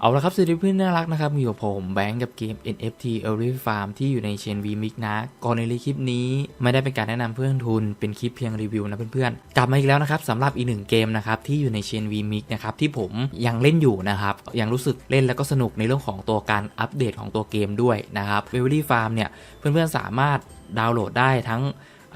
เอาละครับสวัสดีเพื่อนน่ารักนะครับมีอยู่กับผมแบงค์กับเกม NFT Early Farm ที่อยู่ในเชน VMix นะ ก่อนในคลิปนี้ ไม่ได้เป็นการแนะนำเพื่อนทุน เป็นคลิปเพียงรีวิวนะเพื่อนๆ กลับมาอีกแล้วนะครับสำหรับอีกหนึ่งเกมนะครับที่อยู่ในเชน VMix นะครับที่ผมยังเล่นอยู่นะครับ ยังรู้สึกเล่นแล้วก็สนุกในเรื่องของตัวการอัปเดตของตัวเกมด้วยนะครับ Early Farm เนี่ยเพื่อนๆสามารถดาวน์โหลดได้ทั้ง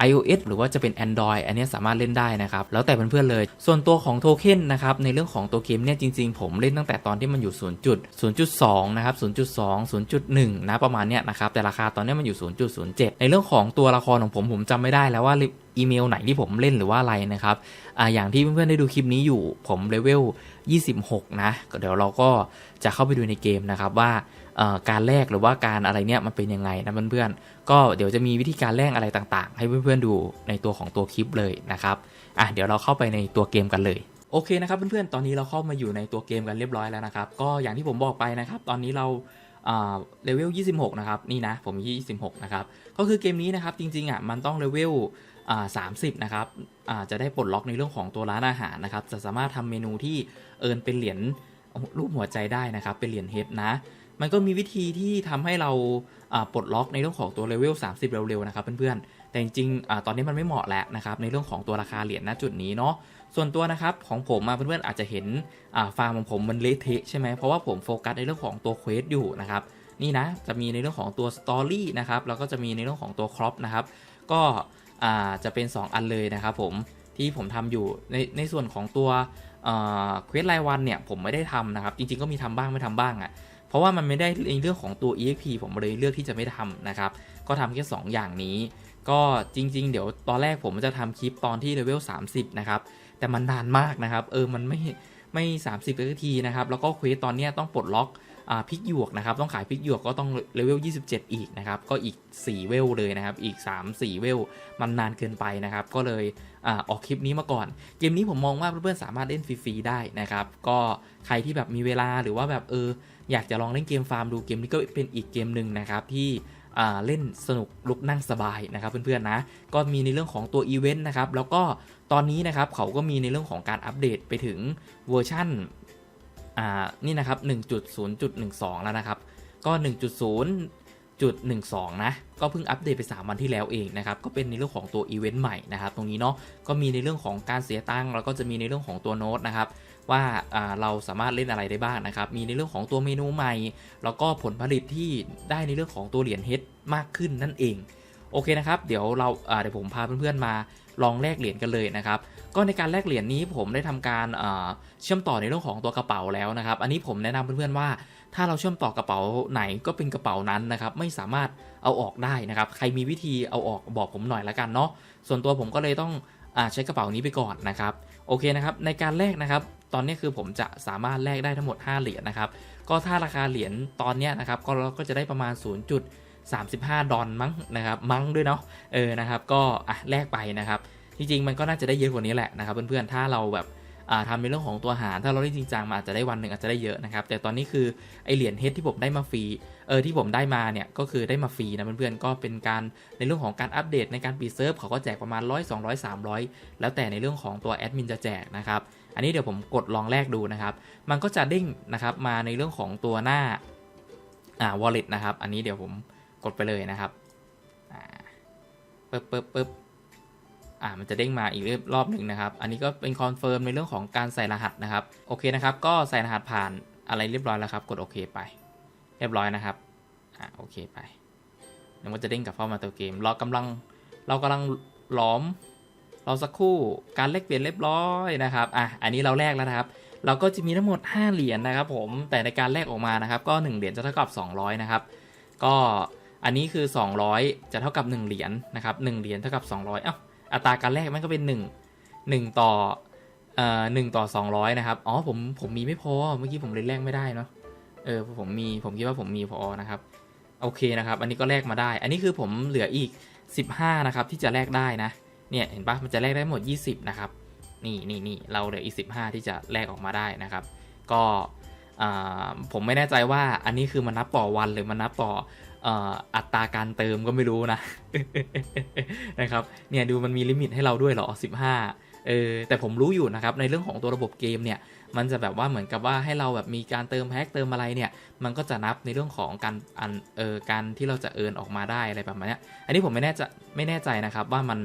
iOS หรือว่าจะเป็น Android อันนี้สามารถเล่นได้นะครับ แล้วแต่เพื่อนๆเลย ส่วนตัวของโทเค็นนะครับในเรื่องของตัวเกมเนี่ยจริงๆ ผมเล่นตั้งแต่ตอนที่มันอยู่ 0 0.2 นะครับ 0.2 0.1 นะประมาณเนี้ยนะครับ แต่ราคาตอนนี้มันอยู่ 0.07 ในเรื่องของตัวละครของผมผมจำไม่ได้แล้วว่าอีเมลไหนที่ผมเล่นหรือว่าอะไรนะครับอ่าอย่างที่เพื่อนๆได้ดูคลิปนี้อยู่ผมเลเวล 26 นะก็เดี๋ยวเราก็จะเข้าไปดูในเกมนะครับว่า การแลกหรือว่าการอะไรเนี่ยมันเป็นยังไงนะเพื่อนๆก็เดี๋ยวจะมีวิธีการแลกอะไรต่างๆ ให้เพื่อนๆดูในตัวของตัวคลิปเลยนะครับอะเดี๋ยวเราเข้าไปในตัวเกมกันเลยโอเคนะครับเพื่อนๆ ตอนนี้เราเข้ามาอยู่ในตัวเกมกันเรียบร้อยแล้วนะครับ ก็อย่างที่ผมบอกไปนะครับ ตอนนี้เราเลเวล 26 นะครับ นี่นะ ผม 26 นะครับ ก็คือเกมนี้นะครับจริงๆอะมันต้องเลเวลอ่า30นะครับจะได้ปลดล็อกในเรื่องของตัวร้านอาหารนะครับ จะสามารถทำเมนูที่เอินเป็นเหรียญรูปหัวใจได้นะครับ เป็นเหรียญเฮดนะ มันก็มีวิธีที่ทำให้เราปลดล็อกในเรื่องของตัวเลเวล30 เร็วๆนะครับเพื่อนๆ แต่จริงๆตอนนี้มันไม่เหมาะแล้วนะครับในเรื่องของตัวราคาเหรียญณจุดนี้เนาะส่วนตัวนะครับของผมเพื่อนๆอาจจะเห็นฟาร์มของผมมันเละเทะใช่ไหมเพราะว่าผมโฟกัสในเรื่องของตัวเควสอยู่นะครับนี่นะจะมีในเรื่องของตัวสตอรี่นะครับแล้วก็จะมีในเรื่องของตัวครอปนะครับก็จะเป็น 2 อันเลยนะครับผมที่ผมทำอยู่ในในส่วนของตัวเควสรายวันเนี่ยผมไม่ได้ทำนะครับจริงๆก็มีทำบ้างไม่ทำบ้างอะ่ะ เพราะว่ามันไม่ได้ในเรื่องของตัว EXP ผมเลยเลือกที่จะไม่ทำนะครับ ก็ทำแค่2อย่างนี้ ก็จริง ๆ เดี๋ยวตอนแรกผมจะทำคลิปตอนที่เลเวล30 นะครับ แต่มันนานมากนะครับ เออ มันไม่ไม่ 30นาทีนะครับ แล้วก็เควสตอนนี้ต้องปลดล็อก พริกหยวกนะครับต้องขายพริกหยวกก็ต้องเลเวล 27 อีกนะครับก็อีก 4 เวลเลยนะครับอีก 3-4 เวลมันนานเกินไปนะครับก็เลยอออกคลิปนี้มาก่อน เกมนี้ผมมองว่าเพื่อนๆสามารถเล่นฟรีๆได้นะครับก็ใครที่แบบมีเวลาหรือว่าแบบเอออยากจะลองเล่นเกมฟาร์มดูเกมนี้ก็เป็นอีกเกมหนึ่งนะครับที่เล่นสนุกลุกนั่งสบายนะครับเพื่อนๆนะก็มีในเรื่องของตัวอีเวนต์นะครับแล้วก็ตอนนี้นะครับเขาก็มีในเรื่องของการอัปเดตไปถึงเวอร์ชั่น นี่นะครับ 1.0.12 แล้วนะครับ ก็ 1.0.12 นะ ก็เพิ่งอัปเดตไป 3 วันที่แล้วเองนะครับ ก็เป็นในเรื่องของตัวอีเวนต์ใหม่นะครับ ตรงนี้เนาะ ก็มีในเรื่องของการเสียตังค์ แล้วก็จะมีในเรื่องของตัวโน้ตนะครับ ว่าเราสามารถเล่นอะไรได้บ้างนะครับ มีในเรื่องของตัวเมนูใหม่ แล้วก็ผลผลิตที่ได้ในเรื่องของตัวเหรียญเฮดมากขึ้นนั่นเอง โอเคนะครับ เดี๋ยวเราเดี๋ยวผมพาเพื่อนๆมาลองแลกเหรียญกันเลยนะครับ ก็ในการแลกเหรียญนี้ผมได้ทำการเชื่อมต่อในเรื่องของตัวกระเป๋าแล้วนะครับ อันนี้ผมแนะนำเพื่อนๆว่า ถ้าเราเชื่อมต่อกระเป๋าไหนก็เป็นกระเป๋านั้นนะครับ ไม่สามารถเอาออกได้นะครับ ใครมีวิธีเอาออกบอกผมหน่อยละกันเนาะ ส่วนตัวผมก็เลยต้องอใช้กระเป๋านี้ไปก่อนนะครับ โอเคนะครับ ในการแลกนะครับ ตอนนี้คือผมจะสามารถแลกได้ทั้งหมด 5 เหรียญนะครับ ก็ถ้าราคาเหรียญตอนนี้นะครับ ก็เราก็จะได้ประมาณ 35 ดอลมั้งนะครับมั้งด้วยเนาะเออนะครับก็อะแลกไปนะครับ จริงๆ มันก็น่าจะได้เยอะกว่านี้แหละนะครับเพื่อนๆถ้าเราแบบทำในเรื่องของตัวหารถ้าเราได้จริงจังมาอาจจะได้วันหนึ่งอาจจะได้เยอะนะครับ แต่ตอนนี้คือไอเหรียญเฮดที่ผมได้มาฟรีเออที่ผมได้มาเนี่ยก็คือได้มาฟรีนะเพื่อนๆก็เป็นการในเรื่องของการอัปเดตในการปีเซิร์ฟเขาก็แจกประมาณ100 200 300แล้วแต่ในเรื่องของตัวแอดมินจะแจกนะครับอันนี้เดี๋ยวผมกดลองแรกดูนะครับ มันก็จะเด้งนะครับมาในเรื่องของตัวหน้าอ่าวอลเล็ตนะครับ อันนี้เดี๋ยวผม กดไปเลยนะครับปึ๊บปึ๊บปึ๊บอ่ามันจะเด้งมาอีกรอบหนึ่งนะครับ อันนี้ก็เป็นคอนเฟิร์มในเรื่องของการใส่รหัสนะครับ โอเคนะครับ ก็ใส่รหัสผ่านอะไรเรียบร้อยแล้วครับ กดโอเคไป เรียบร้อยนะครับ อ่าโอเคไปแล้วมันจะเด้งกลับเข้ามาตัวเกม เรากำลังเรากำลังล้อมเราสักครู่ การเลขเปลี่ยนเรียบร้อยนะครับ อะ อันนี้เราแลกแล้วนะครับ เราก็จะมีทั้งหมด 5 เหรียญนะครับผม แต่ในการแลกออกมานะครับ ก็ 1 เหรียญจะเท่ากับ 200 นะครับ ก็ อันนี้คือ 200 จะเท่ากับ 1 เหรียญนะครับ1เหรียญเท่ากับ 200อ้าวอัตราการแลกมันก็เป็น 1 1 ต่อเอ่อหต่อ 200 นะครับ อ๋อผมผมมีไม่พอเมื่อกี้ผมเลยแลกไม่ได้เนาะเออผมมีผมคิดว่าผมมีพอนะครับโอเคนะครับ อันนี้ก็แลกมาได้ อันนี้คือผมเหลืออีก 15 นะครับ ที่จะแลกได้นะเนี่ยเห็นปะมันจะแลกได้หมด 20 นะครับนี่นี่นี่เราเหลืออีก 15 ที่จะแลกออกมาได้นะครับ ก็ผมไม่แน่ใจว่าอันนี้คือมันนับต่อวันหรือมันนับต่อ อัตราการเติมก็ไม่รู้นะนะครับเนี่ยดูมันมีลิมิตให้เราด้วยเหรอ 15เออแต่ผมรู้อยู่นะครับในเรื่องของตัวระบบเกมเนี่ยมันจะแบบว่าเหมือนกับว่าให้เราแบบมีการเติมแพ็กเติมอะไรเนี่ย มันก็จะนับในเรื่องของการอันเออการที่เราจะเอินออกมาได้อะไรประมาณนี้อันนี้ผมไม่แน่ใจไม่แน่ใจนะครับว่ามัน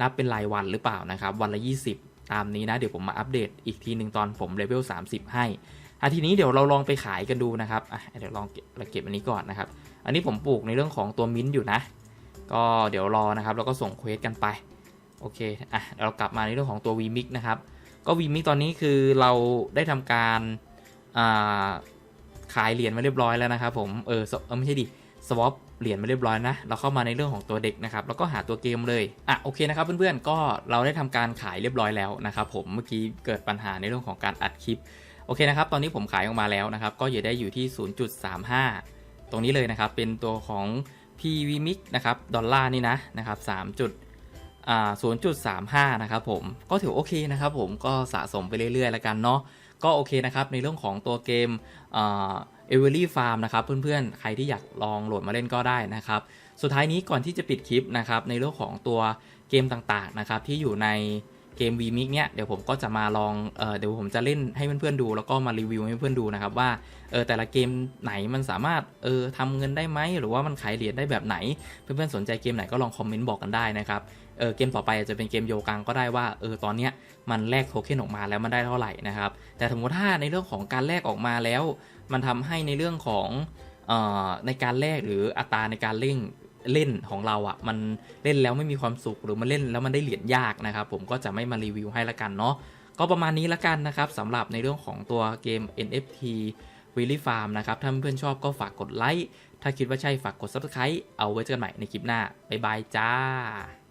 นับเป็นรายวันหรือเปล่านะครับ วันละ 20 ตามนี้นะเดี๋ยวผมมาอัปเดตอีกทีหนึ่งตอนผมเลเวล30 ให้อะทีนี้เดี๋ยวเราลองไปขายกันดูนะครับอะเดี๋ยวลองเก็บเราเก็บอันนี้ก่อนนะครับ อันนี้ผมปลูกในเรื่องของตัวมิ้นท์อยู่นะ ก็เดี๋ยวรอนะครับ แล้วก็ส่งเควสกันไป โอเค อะเดี๋ยวเรากลับมาในเรื่องของตัว vmix นะครับ ก็ vmix ตอนนี้คือเราได้ทำการาขายเหรียญมาเรียบร้อยแล้วนะครับผมเออเออไม่ใช่ดิสวอปเหรียญมาเรียบร้อยนะ เราเข้ามาในเรื่องของตัวเด็กนะครับ แล้วก็หาตัวเกมเลย อะโอเคนะครับเพื่อนๆ ก็เราได้ทำการขายเรียบร้อยแล้วนะครับผม เมื่อกี้เกิดปัญหาในเรื่องของการอัดคลิป โอเคนะครับ ตอนนี้ผมขายออกมาแล้วนะครับ ก็อยู่ได้อยู่ที่ 0.35 รงนี้เลยนะครับ เป็นตัวของ PVMix นะครับดอลลาร์นี่นะนะครับ3จุดอ่า0.35 นะครับผม ก็ถือโอเคนะครับผมก็สะสมไปเรื่อยๆ แล้วกันเนาะก็โอเคนะครับในเรื่องของตัวเกมเอ่อ e v e r y Farm นะครับเพื่อนๆ ใครที่อยากลองโหลดมาเล่นก็ได้นะครับ สุดท้ายนี้ก่อนที่จะปิดคลิปนะครับในเรื่องของตัวเกมต่างๆนะครับที่อยู่ใน เกม VMix เนี่ยเดี๋ยวผมก็จะมาลองเออเดี๋ยวผมจะเล่นให้เพื่อนๆดู แล้วก็มารีวิวให้เพื่อนๆดูนะครับว่าเออแต่ละเกมไหนมันสามารถเออทำเงินได้ไหมหรือว่ามันขายเหรียญได้แบบไหน เพื่อนๆสนใจเกมไหนก็ลองคอมเมนต์บอกกันได้นะครับเออเกมต่อไปอาจจะเป็นเกมโยกังก็ได้ว่าเออตอนเนี้ยมันแลกโทเค็นออกมาแล้วมันได้เท่าไหร่นะครับแต่สมมติถ้าในเรื่องของการแลกออกมาแล้ว มันทำให้ในเรื่องของเอ่อในการแลกหรืออัตราในการเล่น เล่นของเราอะ่ะมันเล่นแล้วไม่มีความสุขหรือมันเล่นแล้วมันได้เหรียญยากนะครับ ผมก็จะไม่มารีวิวให้ละกันเนาะก็ประมาณนี้ละกันนะครับสำหรับในเรื่องของตัวเกม NFT w i l l y Farm นะครับ ถ้าเพื่อนชอบก็ฝากกดไลค์ ถ้าคิดว่าใช่ฝากกด Subscribe เอาไว้เจอกันใหม่ในคลิปหน้า บ๊ายบายจ้า